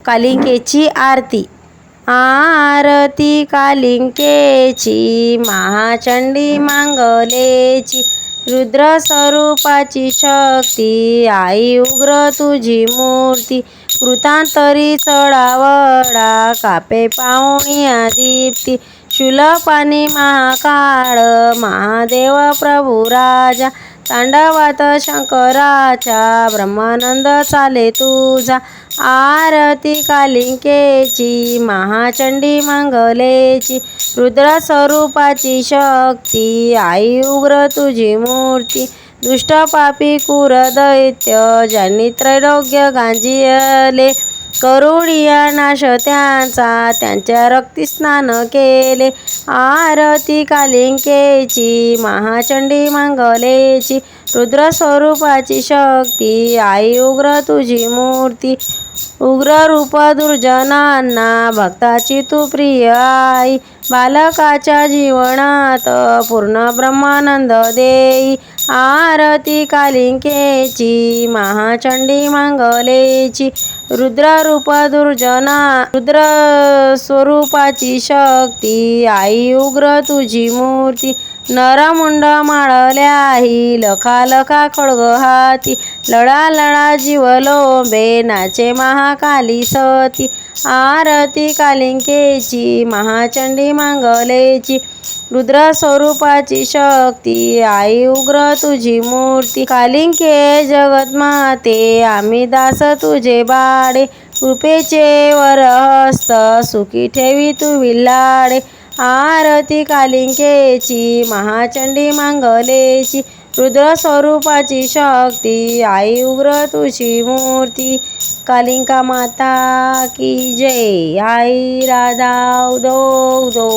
कालिंकेची आरती. आरती कालिंकेची महाचंडी मांगलेची रुद्र स्वरूपाची शक्ती आई उग्र तुझी मूर्ती कृतांतरी चढावडा कापे पाहुणिया दीप्ती शुलपानी महाकाळ महादेव प्रभू राजा तांडवात शंकराच्या ब्रह्मानंद चाले तुझा. आरती कालिंकेची महाचंडी मंगलेची रुद्र स्वरूपाची शक्ती आई उग्र तुझी मूर्ती दुष्ट पापी कुर दैत्य ज्यांनी त्रैरोग्य गांजियले. करुणिया नाश त्यांचा त्यांच्या रक्ती स्नान केले. आरती कालिंकेची महाचंडी मंगलेची रुद्र स्वरूपाची शक्ती आई उग्र तुझी मूर्ती. उग्र रूप दुर्जनांना भक्ताची तू प्रिय आई. बालकाच्या जीवनात पूर्ण ब्रह्मानंद देई. आरती कालिंकेची महाचंडी मंगलेची रुद्र रूप दुर्जना रुद्र स्वरूपाची शक्ती आई उग्र तुझी मूर्ती नरमुंड माळल्याही लखा लखा खळग हाती. लढा लढा जीव लोंबे नाचे महाकाली सती. आरती कालिंकेची महाचंडी मांगलेची. रुद्र स्वरूपाची शक्ती आई उग्र तुझी मूर्ती. कालिंके जगत माते आम्ही दास तुझे बाडे कृपेचे वरहस्त सुखी ठेवी तू विल्लाडे आरती कालिंकेची महाचंडी मांगलेची रुद्र स्वरूपाची शक्ती आई उग्र तुझी मूर्ती. कालिंका माता की जय आई राधा उदो उदो.